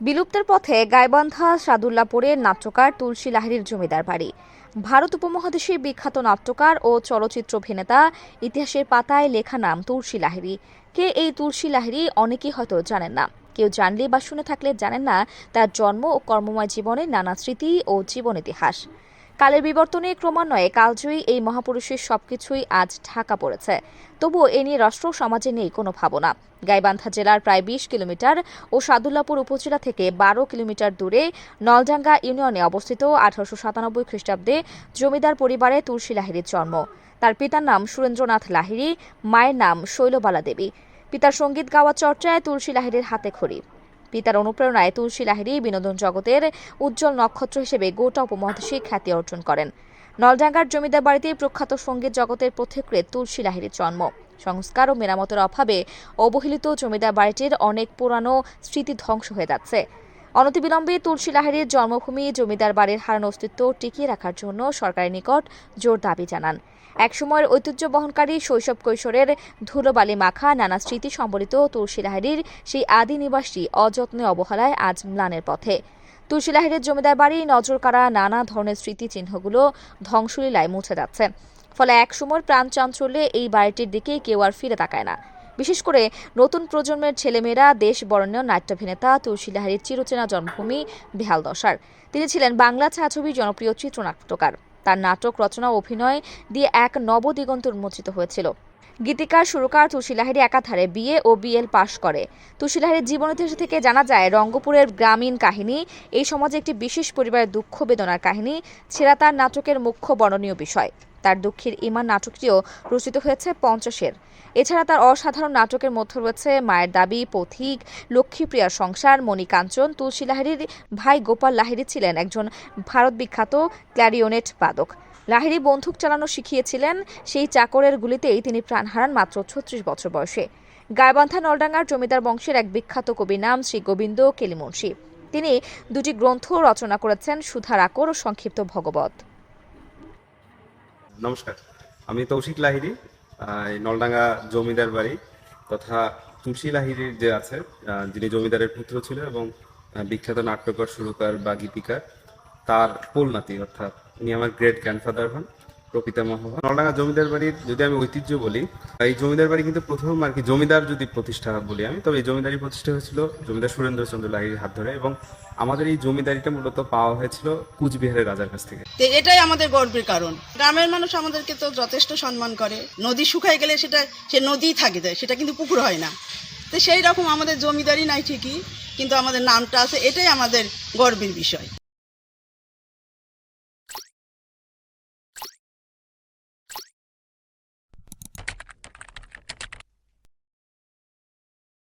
বিলুপ্তের পথে গাইবান্ধা, সাদুল্লাপুরের নাট্যকার তুলসী লাহিড়ীর জমিদার বাড়ি। ভারত উপমহাদেশের বিখ্যাত নাট্যকার ও চলচ্চিত্র অভিনেতা, ইতিহাসের পাতায় লেখা নাম তুলসী লাহিরি কে এই তুলসী লাহিরি অনেকেই হয়তো জানেন না। কেউ জানলে বা শুনে থাকলে জানেন না, তার জন্ম ও কর্মময় জীবনের নানা স্মৃতি ও জীবন ইতিহাস। কালের বিবর্তনে ক্রমান্বয়ে কালজয়ী এই মহাপুরুষের সবকিছুই আজ ঢাকা পড়েছে। তবুও এ নিয়ে রাষ্ট্র সমাজে নেই কোনো ভাবনা। গাইবান্ধা জেলার প্রায় বিশ কিলোমিটার ও সাদুল্লাপুর উপজেলা থেকে বারো কিলোমিটার দূরে নলডাঙ্গা ইউনিয়নে অবস্থিত আঠারোশো সাতানব্বই খ্রিস্টাব্দে জমিদার পরিবারে তুলসী লাহিড়ীর জন্ম। তার পিতার নাম সুরেন্দ্রনাথ লাহিড়ী, মায়ের নাম শৈলবালা দেবী। পিতার সংগীত গাওয়া চর্চায় তুলসী লাহিড়ীর হাতে খড়ি। পিতার অনুপ্রেরণায় তুলসী লাহিড়ী বিনোদন জগতের উজ্জ্বল নক্ষত্র হিসেবে গোটা উপমহাদেশে খ্যাতি অর্জন করেন। নলডাঙ্গার জমিদার বাড়িতে প্রখ্যাত সংগীত জগতের পথিকৃৎ তুলসী লাহিড়ীর জন্ম। সংস্কার ও মেরামতের অভাবে অবহেলিত জমিদার বাড়িটির অনেক পুরানো স্মৃতি ধ্বংস হয়ে যাচ্ছে। অনতিবিলম্বে তুলসী লাহিড়ীর জন্মভূমি জমিদার বাড়ির হারানো অস্তিত্ব টিকিয়ে রাখার জন্য সরকারের নিকট জোর দাবি জানান। একসময়ের ঐতিহ্য বহনকারী শৈশব কৈশোরের ধুলোবালি মাখা নানা স্মৃতি সম্বলিত তুলসী লাহিড়ীর সেই আদি নিবাসী অযত্নে অবহেলায় আজ ম্লানের পথে। তুলসী লাহিড়ীর জমিদার বাড়ি নজর কাড়া নানা ধরনের স্মৃতিচিহ্নগুলো ধ্বংসলীলায় মুছে যাচ্ছে। ফলে এক একসময় প্রাণ চাঞ্চল্যে এই বাড়িটির দিকে কেউ আর ফিরে তাকায় না। বিশেষ করে নতুন প্রজন্মের ছেলেমেয়েরা দেশ বরণ্য নাট্যাভিনেতা তুলসী লাহিড়ীর চিরচেনা জন্মভূমি বেহাল দশার। তিনি ছিলেন বাংলা ছায়াছবির জনপ্রিয় চিত্রনাট্যকার। তার নাটক, রচনা অভিনয় দিয়ে এক নবদিগন্ত উন্মোচিত হয়েছিল। গীতিকার, সুরকার তুলসী লাহিড়ী একাধারে বিএ ও বিএল পাশ করে। তুলসী জীবন ইতিহাস থেকে জানা যায়, রঙ্গপুরের গ্রামীণ কাহিনী, এই সমাজে একটি বিশেষ পরিবারের দুঃখ বেদনার কাহিনী, ছেঁড়া তার নাটকের মুখ্য বর্ণনীয় বিষয়। তার দুঃখের ইমান নাটকটিও রচিত হয়েছে পঞ্চাশের। এছাড়া তার অসাধারণ নাটকের মধ্যে রয়েছে মায়ের দাবি, পথিক, লক্ষ্মীপ্রিয়ার সংসার, মণিকাঞ্চন, তুলসী লাহিড়ীর ভাই গোপাল লাহিড়ী ছিলেন একজন ভারত বিখ্যাত ক্ল্যারিওনেট বাদক লাহিড়ী বন্দুক চালানো শিখিয়েছিলেন, সেই চাকরের গুলিতেই তিনি প্রাণ হারান মাত্র ছত্রিশ বছর বয়সে। গায়বান্ধা নলডাঙ্গার জমিদার বংশের এক বিখ্যাত কবির নাম শ্রী গোবিন্দ কেলিমুন্সী। তিনি দুটি গ্রন্থ রচনা করেছেন সুধার আকর ও সংক্ষিপ্ত ভগবত। নমস্কার। আমি তৌশিক লাহিরি নলডাঙ্গা জমিদার বাড়ি তথা তুলসী লাহিড়ির যে আছে যিনি জমিদারের পুত্র ছিল এবং বিখ্যাত নাট্যকার, সুরকার বা গীতিকার, তার পোলনাতি, অর্থাৎ উনি আমার গ্রেট গ্র্যান্ডফাদার হন। প্রপিতামহ। নলডাঙ্গা জমিদার বাড়ির যদি আমি ঐতিহ্য বলি এই জমিদার বাড়ি কিন্তু প্রথম আর কি জমিদার যদি প্রতিষ্ঠা বলি আমি তবে এই জমিদারি প্রতিষ্ঠা হয়েছিল জমিদার সুরেন্দ্রচন্দ্র লাহিড়ির হাত ধরে এবং আমাদের এই জমিদারিটা মূলত পাওয়া হয়েছিল কুচবিহারের রাজার কাছ থেকে। তো এটাই আমাদের গর্বের কারণ। গ্রামের মানুষ আমাদেরকে তো যথেষ্ট সম্মান করে। নদী শুকায় গেলে সেটা সে নদীই থাকে যায় সেটা কিন্তু পুকুর হয় না। তো সেই রকম আমাদের জমিদারি নাই ঠিকই কিন্তু আমাদের নামটা আছে এটাই আমাদের গর্বের বিষয়।